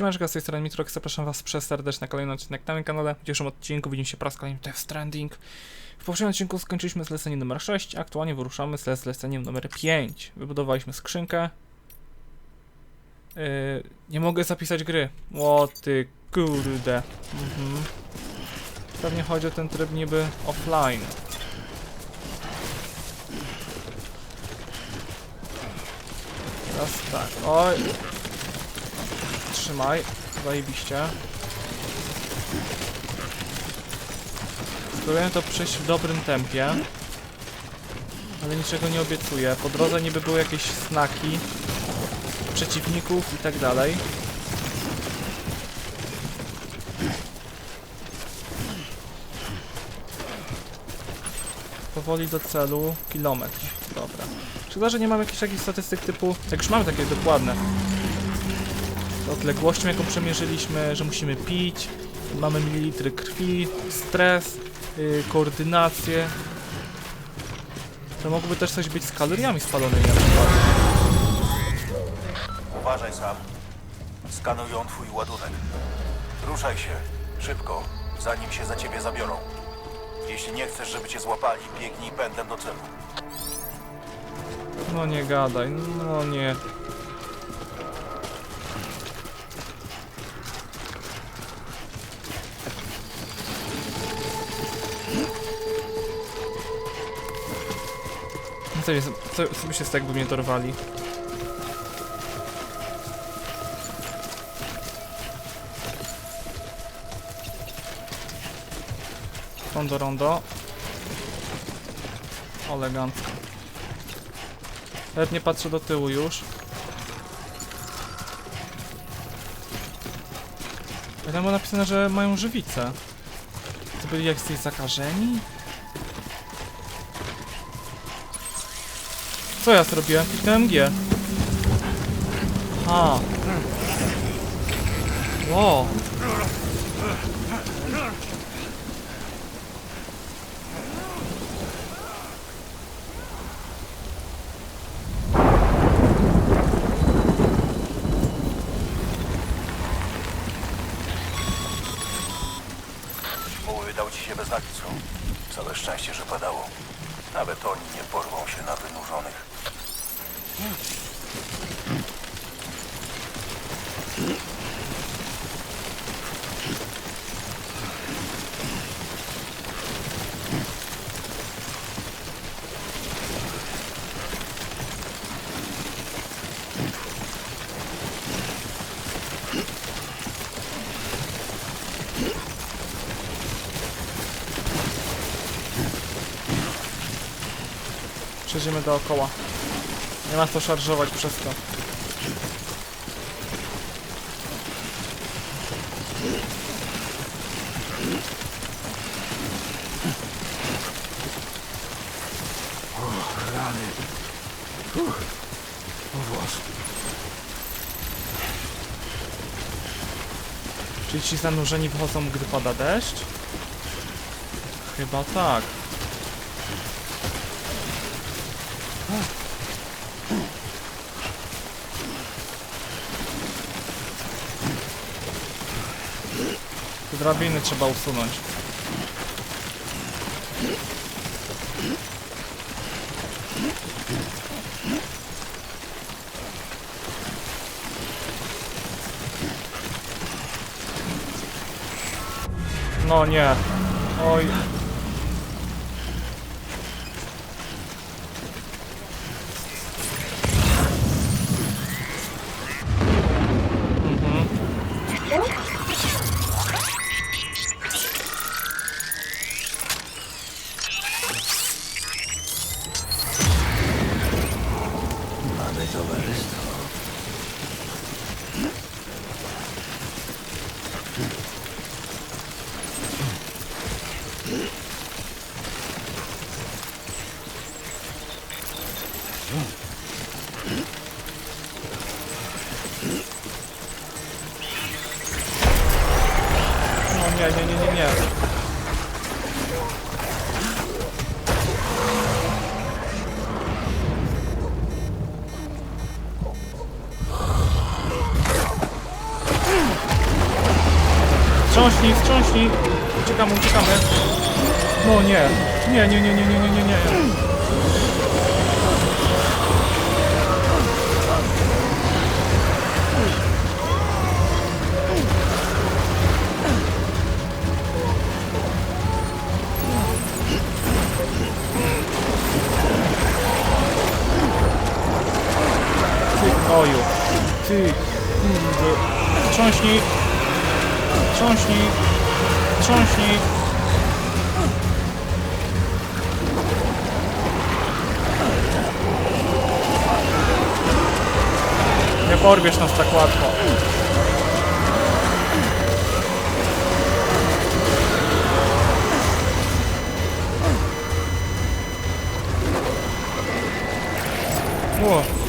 Siemaneczka, z tej strony Mitrox, zapraszam was przez serdecznie na kolejny odcinek na moim kanale. W dzisiejszym odcinku widzimy się po raz kolejny Death Stranding. W poprzednim odcinku skończyliśmy zlecenie numer 6, a aktualnie wyruszamy ze zleceniem numer 5. Wybudowaliśmy skrzynkę. Yy, nie mogę zapisać gry. O ty kurde. Mhm. Pewnie chodzi o ten tryb niby offline. Teraz tak, oj. Trzymaj, zajebiście. Spróbujemy to przejść w dobrym tempie. Ale niczego nie obiecuję. Po drodze niby były jakieś znaki przeciwników i tak dalej. Powoli do celu, kilometr. Dobra. Szkoda, że nie mam jakichś takich statystyk typu... Jak już mamy takie dokładne. Odległością, jaką przemierzyliśmy, że musimy pić, mamy mililitry krwi, stres, yy, koordynację. To mogłoby też coś być z kaloriami spalonymi na przykład. Uważaj sam. Skanują twój ładunek. Ruszaj się. Szybko, zanim się za ciebie zabiorą. Jeśli nie chcesz, żeby cię złapali, biegnij pędem do celu. No nie gadaj, no nie. Co, co, co by się z tego, jakby mnie dorwali? Rondo, rondo. Elegancko. Nawet nie patrzę do tyłu już. Ale tam było napisane, że mają żywicę. To byli jacyś zakażeni? Co ja zrobiłem? Kliknąłem G. A. Wow. Wydał ci się bez. Całe szczęście, że padało. Nawet oni nie porwą się na wynurzonych. Przejdziemy dookoła. Nie ma co szarżować przez to. Czyli ci zanurzeni wychodzą, gdy pada deszcz? Chyba tak. Drabiny trzeba usunąć. No nie. Oj. Wstrząśnij, wstrząśnij. Uciekamy, uciekamy. No nie. Nie, nie, nie, nie, nie, nie, nie, nie. Ty oju. Ty. Kurde. Trząśnij. Trząśnij. Trząśnij. Nie porwiesz nas tak łatwo. Ło.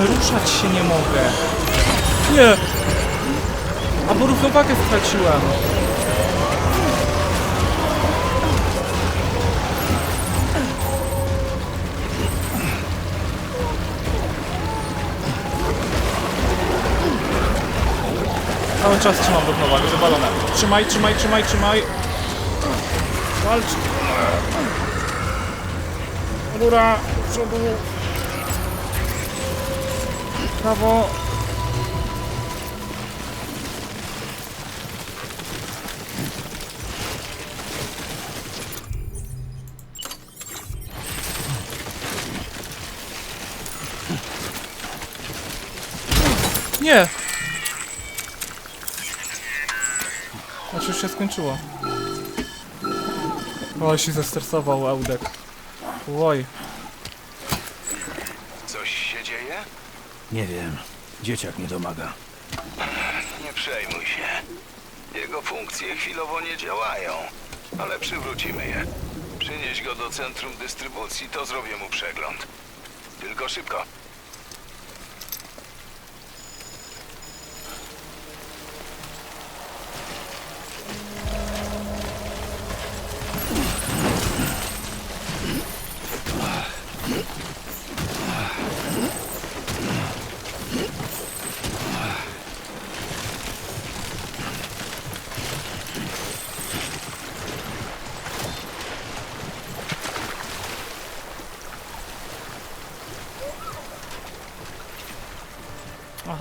Chyba, że ruszać się nie mogę. Nie! A bo równowagę straciłem. Cały czas trzymam równowagę, zawalone. Trzymaj, trzymaj, trzymaj, trzymaj. Walcz. Rura, przodu. Prawo. Nie! Znaczy już się skończyło. O, się zestresował Eudek. Oj. Coś się dzieje? Nie wiem. Dzieciak nie domaga. Nie przejmuj się. Jego funkcje chwilowo nie działają, ale przywrócimy je. Przynieś go do centrum dystrybucji, to zrobię mu przegląd. Tylko szybko.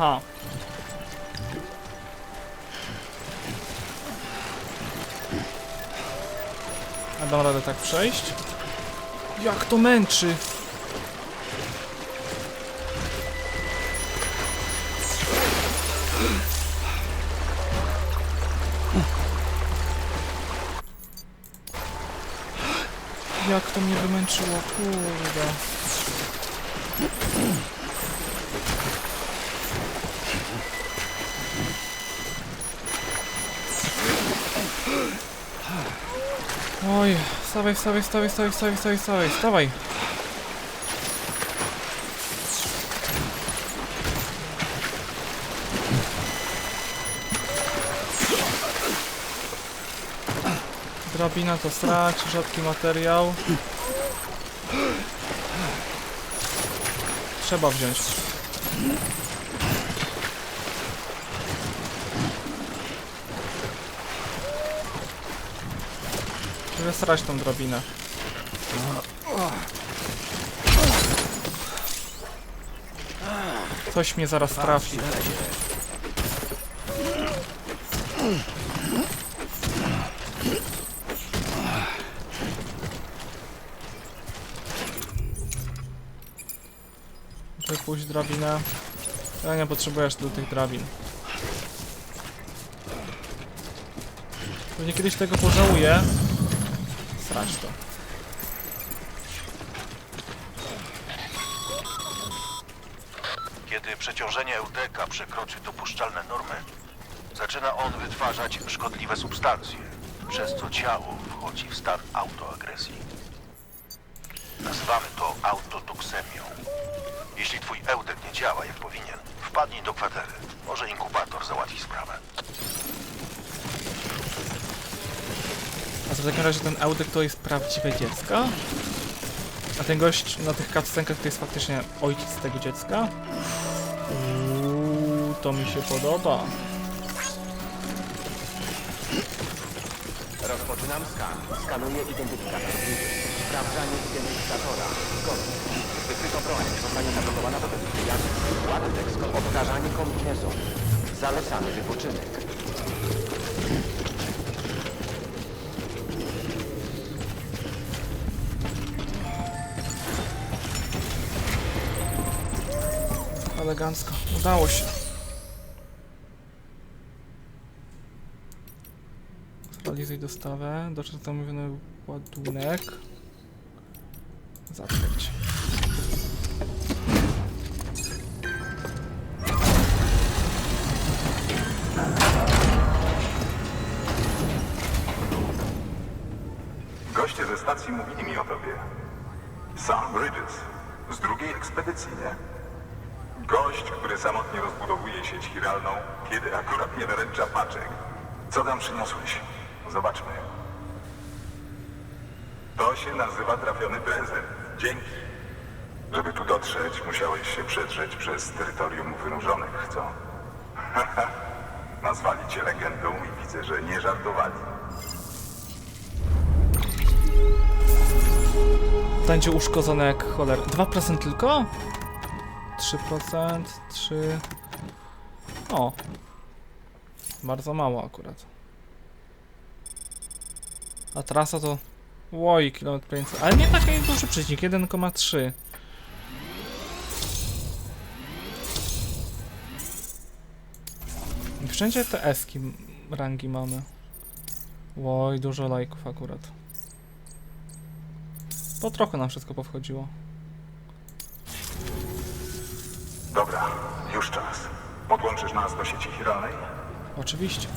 Aha. A dam radę tak przejść? Jak to męczy! Jak to mnie wymęczyło, kurde. Oj, wstawaj, wstawaj, wstawaj, wstawaj, wstawaj, wstawaj, wstawaj, wstawaj. Drabina to strać, rzadki materiał. Trzeba wziąć. Wysrać tą drabinę. Coś mnie zaraz trafi. Wypuść drabinę. Ja nie potrzebujesz do tych drabin. Pewnie kiedyś tego pożałuję to. Kiedy przeciążenie Eudeka przekroczy dopuszczalne normy, zaczyna on wytwarzać szkodliwe substancje, przez co ciało wchodzi w stan autoagresji. Nazywamy to autotoksemią. Jeśli twój Eudek nie działa jak powinien, wpadnij do kwatery. Może inkubator załatwi sprawę. To w takim razie ten Eudek to jest prawdziwe dziecko? A ten gość na tych cutscenkach to jest faktycznie ojciec tego dziecka? Uuu, to mi się podoba. Rozpoczynam skan. Skanuję identyfikator. Sprawdzanie identyfikatora. Zgodnie. Wykryto broń. Zostanie zablokowana do wyjazdu. Ładunek skąd odkażanie kombinezonu. Zalecany wypoczynek. Elegancko. Udało się. Zrealizuj dostawę. Dotrzeć zamówiony ładunek. Zatkać. Co tam przyniosłeś? Zobaczmy. To się nazywa trafiony prezent. Dzięki. Żeby tu dotrzeć, musiałeś się przedrzeć przez terytorium wynurzonych, co? Nazwali cię legendą i widzę, że nie żartowali. Będzie uszkodzone jak cholera. 2% tylko? 3%, 3... O. Bardzo mało akurat. A trasa to... Oj, kilometr 500. Ale nie taki duży przecinek, 1,3. I Wszędzie te eski rangi mamy. Oj, dużo lajków akurat. Po trochę nam wszystko powchodziło. Dobra, już czas. Podłączysz nas do sieci chiralnej? Oczywiście.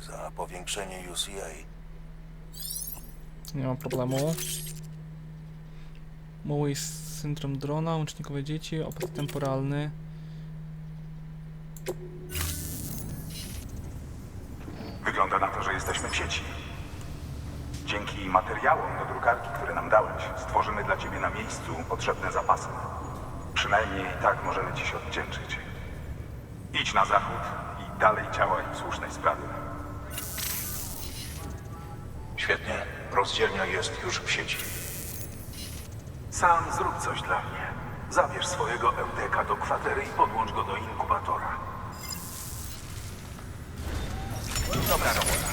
Za powiększenie UCA. Nie ma problemu. Mały syndrom drona, łącznikowe dzieci, opad temporalny. Wygląda na to, że jesteśmy w sieci. Dzięki materiałom do drukarki, które nam dałeś, stworzymy dla ciebie na miejscu potrzebne zapasy. Przynajmniej tak możemy ci się odwdzięczyć. Idź na zachód i dalej działaj w słusznej sprawie. Świetnie, rozdzielnia jest już w sieci. Sam zrób coś dla mnie. Zabierz swojego Eudeka do kwatery i podłącz go do inkubatora. Dobra robota.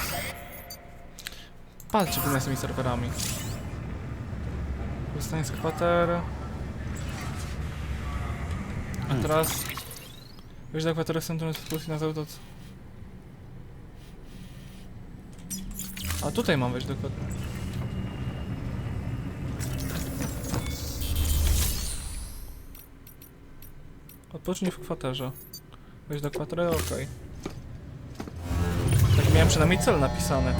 Palcie tu z tymi serwerami. Korzystanie z kwater. A teraz... Weź do kwatery centrum dyskusji na zełdot. A tutaj mam wejść do kwatery. Odpocznij w kwaterze. Weź do kwatery, okej. Tak miałem przynajmniej cel napisany.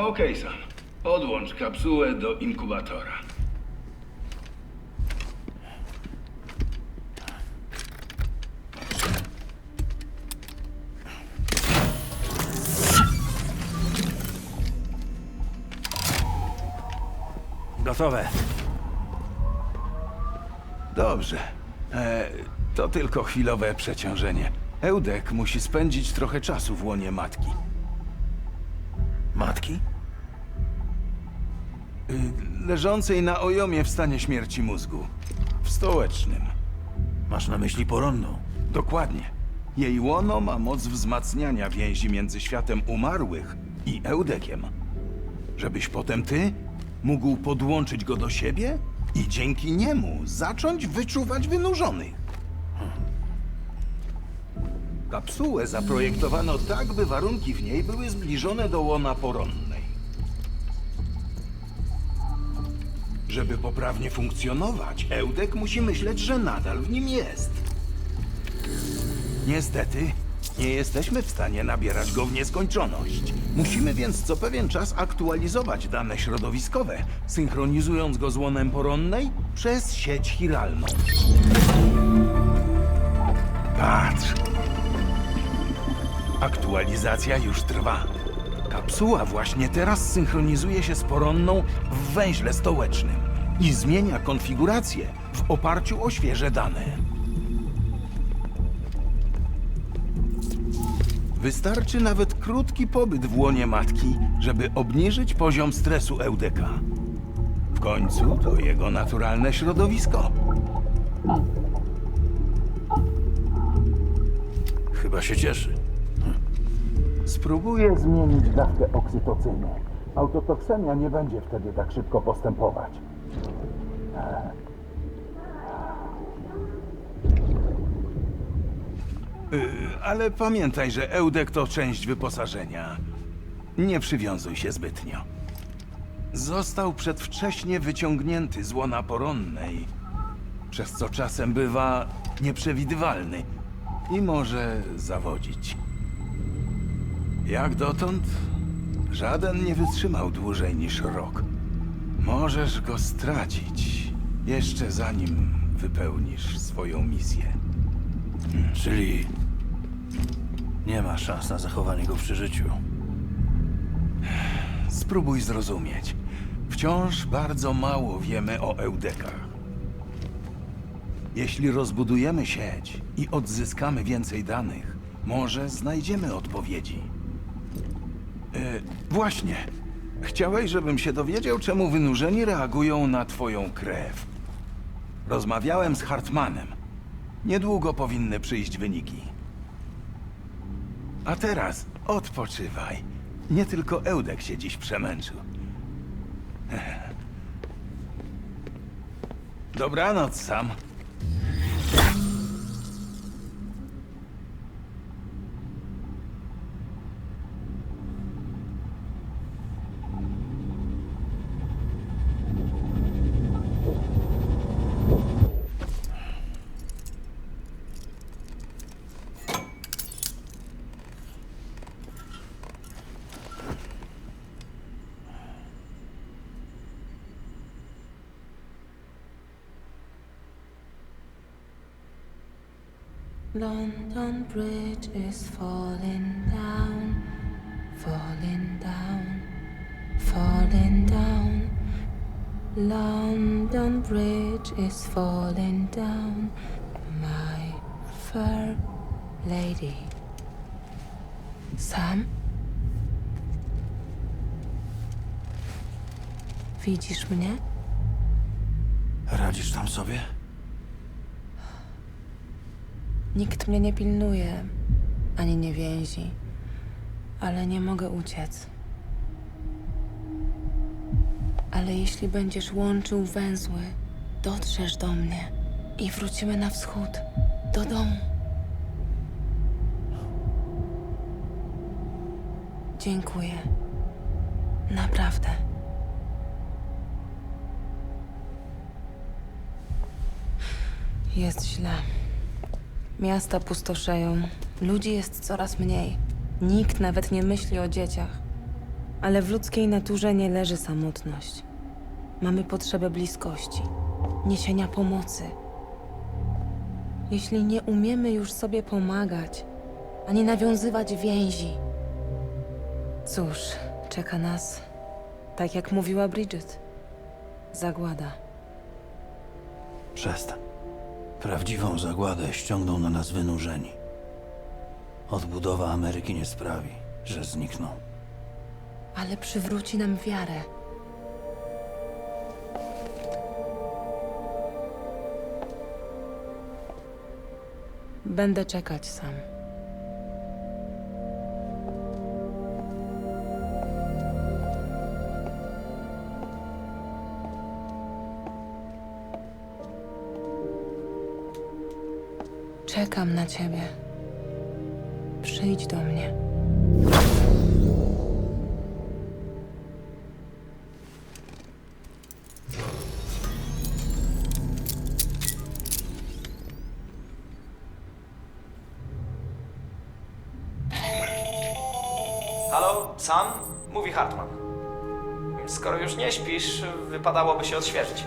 Okej, Sam. Podłącz kapsułę do inkubatora. Gotowe. Dobrze. E, to tylko chwilowe przeciążenie. Eudek musi spędzić trochę czasu w łonie matki. Matki? Y, leżącej na ojomie w stanie śmierci mózgu. W stołecznym. Masz na myśli poronną. Dokładnie. Jej łono ma moc wzmacniania więzi między światem umarłych i Eudekiem. Żebyś potem ty mógł podłączyć go do siebie i dzięki niemu zacząć wyczuwać wynurzonych. Kapsułę zaprojektowano tak, by warunki w niej były zbliżone do łona poronnej. Żeby poprawnie funkcjonować, Eudek musi myśleć, że nadal w nim jest. Niestety, nie jesteśmy w stanie nabierać go w nieskończoność. Musimy więc co pewien czas aktualizować dane środowiskowe, synchronizując go z łonem poronnej przez sieć chiralną. Patrz. Aktualizacja już trwa. Kapsuła właśnie teraz synchronizuje się z poronną w węźle stołecznym i zmienia konfigurację w oparciu o świeże dane. Wystarczy nawet krótki pobyt w łonie matki, żeby obniżyć poziom stresu Eudeka. W końcu to jego naturalne środowisko. Chyba się cieszy. Spróbuję zmienić dawkę oksytocyny. Autotoksemia nie będzie wtedy tak szybko postępować. Ale pamiętaj, że Eudek to część wyposażenia. Nie przywiązuj się zbytnio. Został przedwcześnie wyciągnięty z łona poronnej, przez co czasem bywa nieprzewidywalny i może zawodzić. Jak dotąd, żaden nie wytrzymał dłużej niż rok. Możesz go stracić, jeszcze zanim wypełnisz swoją misję. Czyli nie ma szans na zachowanie go przy życiu. Spróbuj zrozumieć. Wciąż bardzo mało wiemy o Eudekach. Jeśli rozbudujemy sieć i odzyskamy więcej danych, może znajdziemy odpowiedzi. E, właśnie. Chciałeś, żebym się dowiedział, czemu wynurzeni reagują na twoją krew. Rozmawiałem z Hartmanem. Niedługo powinny przyjść wyniki. A teraz odpoczywaj. Nie tylko Eudek się dziś przemęczył. Dobranoc, Sam. London Bridge is falling down, falling down, falling down. London Bridge is falling down, my fair lady. Sam? Widzisz mnie? Radzisz tam sobie? Nikt mnie nie pilnuje, ani nie więzi, ale nie mogę uciec. Ale jeśli będziesz łączył węzły, dotrzesz do mnie i wrócimy na wschód, do domu. Dziękuję. Naprawdę. Jest źle. Miasta pustoszeją, ludzi jest coraz mniej. Nikt nawet nie myśli o dzieciach. Ale w ludzkiej naturze nie leży samotność. Mamy potrzebę bliskości, niesienia pomocy. Jeśli nie umiemy już sobie pomagać, ani nawiązywać więzi, cóż, czeka nas, tak jak mówiła Bridget, Zagłada. Przestań. Prawdziwą zagładę ściągną na nas wynurzeni. Odbudowa Ameryki nie sprawi, że znikną. Ale przywróci nam wiarę. Będę czekać sam. Czekam na ciebie. Przyjdź do mnie. Halo, Sam? Mówi Hartman. Skoro już nie śpisz, wypadałoby się odświeżyć.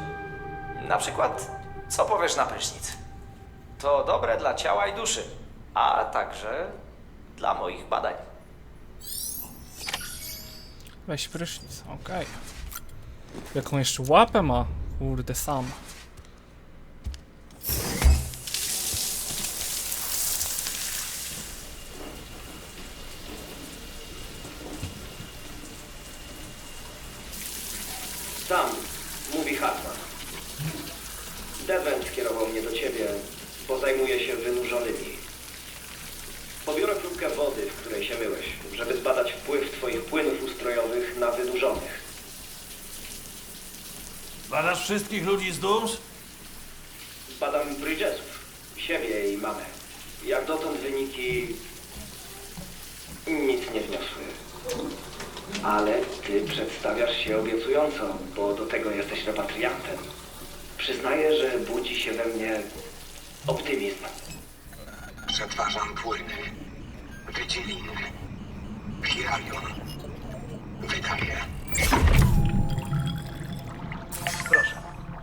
Na przykład, co powiesz na prysznic? To dobre dla ciała i duszy, a także dla moich badań. Weź prysznic, okej. Jaką jeszcze łapę ma? Kurde, sam. Sam, mówi Hartman. Devent skierował mnie do ciebie, bo zajmuje się wynurzonymi. Pobiorę próbkę wody, w której się myłeś, żeby zbadać wpływ twoich płynów ustrojowych na wynurzonych. Badasz wszystkich ludzi z Dooms? Badam Bridgesów, siebie i mamę. Jak dotąd wyniki nic nie wniosły. Ale ty przedstawiasz się obiecująco, bo do tego jesteś repatriantem. Przyznaję, że budzi się we mnie optymizm. Przetwarzam płyny, wydzieliny, chiralion. Wydaje. Proszę,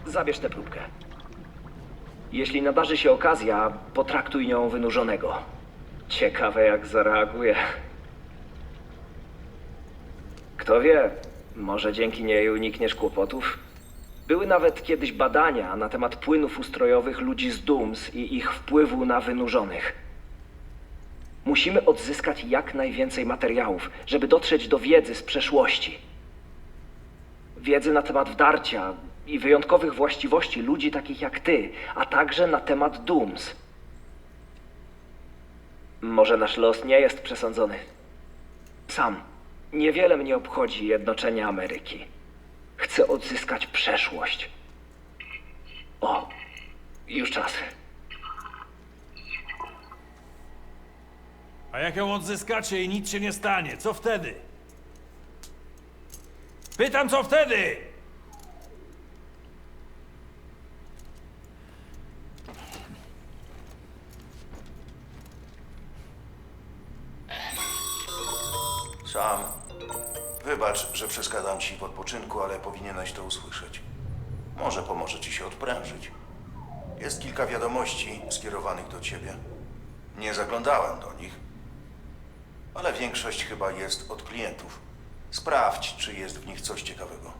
zabierz tę próbkę. Jeśli nadarzy się okazja, potraktuj nią wynurzonego. Ciekawe, jak zareaguje. Kto wie, może dzięki niej unikniesz kłopotów? Były nawet kiedyś badania na temat płynów ustrojowych ludzi z Dooms i ich wpływu na wynurzonych. Musimy odzyskać jak najwięcej materiałów, żeby dotrzeć do wiedzy z przeszłości wiedzy na temat wdarcia i wyjątkowych właściwości ludzi takich jak ty, a także na temat Dooms. Może nasz los nie jest przesądzony. Sam, niewiele mnie obchodzi jednoczenie Ameryki. Chcę odzyskać przeszłość. O, już czas. A jak ją odzyskacie i nic się nie stanie, co wtedy? Pytam, co wtedy? Przeszkadzam ci w odpoczynku, ale powinieneś to usłyszeć. Może pomoże ci się odprężyć. Jest kilka wiadomości skierowanych do ciebie. Nie zaglądałem do nich, ale większość chyba jest od klientów. Sprawdź, czy jest w nich coś ciekawego.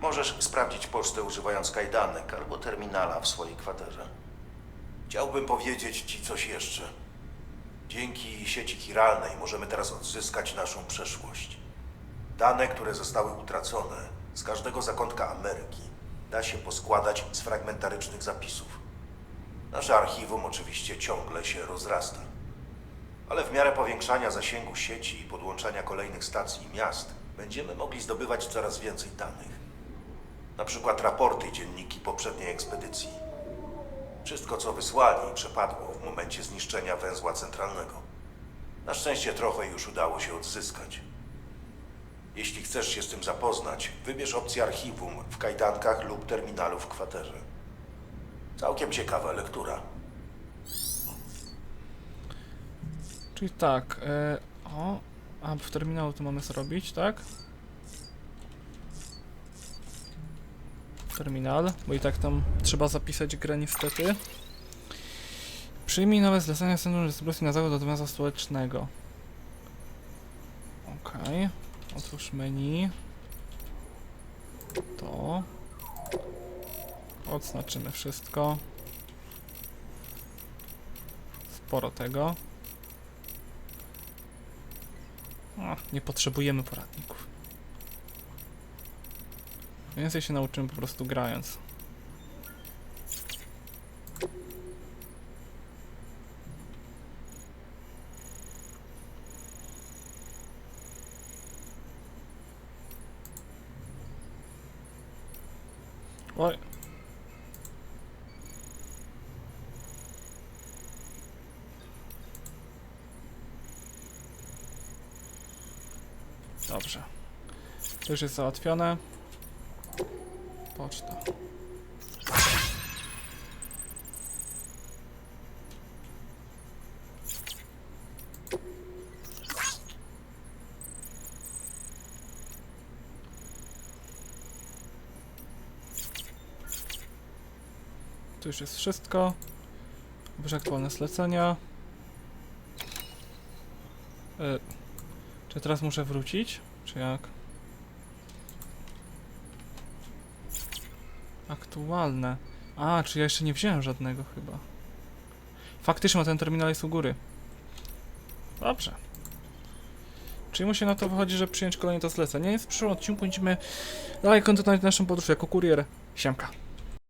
Możesz sprawdzić pocztę używając kajdanek albo terminala w swojej kwaterze. Chciałbym powiedzieć ci coś jeszcze. Dzięki sieci chiralnej możemy teraz odzyskać naszą przeszłość. Dane, które zostały utracone z każdego zakątka Ameryki, da się poskładać z fragmentarycznych zapisów. Nasze archiwum oczywiście ciągle się rozrasta. Ale w miarę powiększania zasięgu sieci i podłączania kolejnych stacji i miast, będziemy mogli zdobywać coraz więcej danych. Na przykład raporty i dzienniki poprzedniej ekspedycji. Wszystko, co wysłali, przepadło w momencie zniszczenia węzła centralnego. Na szczęście trochę już udało się odzyskać. Jeśli chcesz się z tym zapoznać, wybierz opcję archiwum w kajdankach lub terminalu w kwaterze. Całkiem ciekawa lektura. Czyli tak, e, o, a w terminalu to mamy zrobić, tak? Terminal, bo i tak tam trzeba zapisać grę niestety. Przyjmij nowe zlecenia Centrum Dystrybucji na zachód do miasta stołecznego. Okej, otwórz menu. To. Odznaczymy wszystko. Sporo tego. O, nie potrzebujemy poradników. Więcej się nauczymy po prostu grając. Oj. Dobrze. To już jest załatwione. Poczta. Tu już jest wszystko. Wybierz aktualne zlecenia. Y czy teraz muszę wrócić? Czy jak? Aktualne. A, czy ja jeszcze nie wziąłem żadnego chyba. Faktycznie, ma ten terminal jest u góry. Dobrze. Czyli mu się na to wychodzi, że przyjąć kolejne to zlecenie. W przyszłym odcinku będziemy dalej kontynuować naszą podróż jako kurier. Siemka.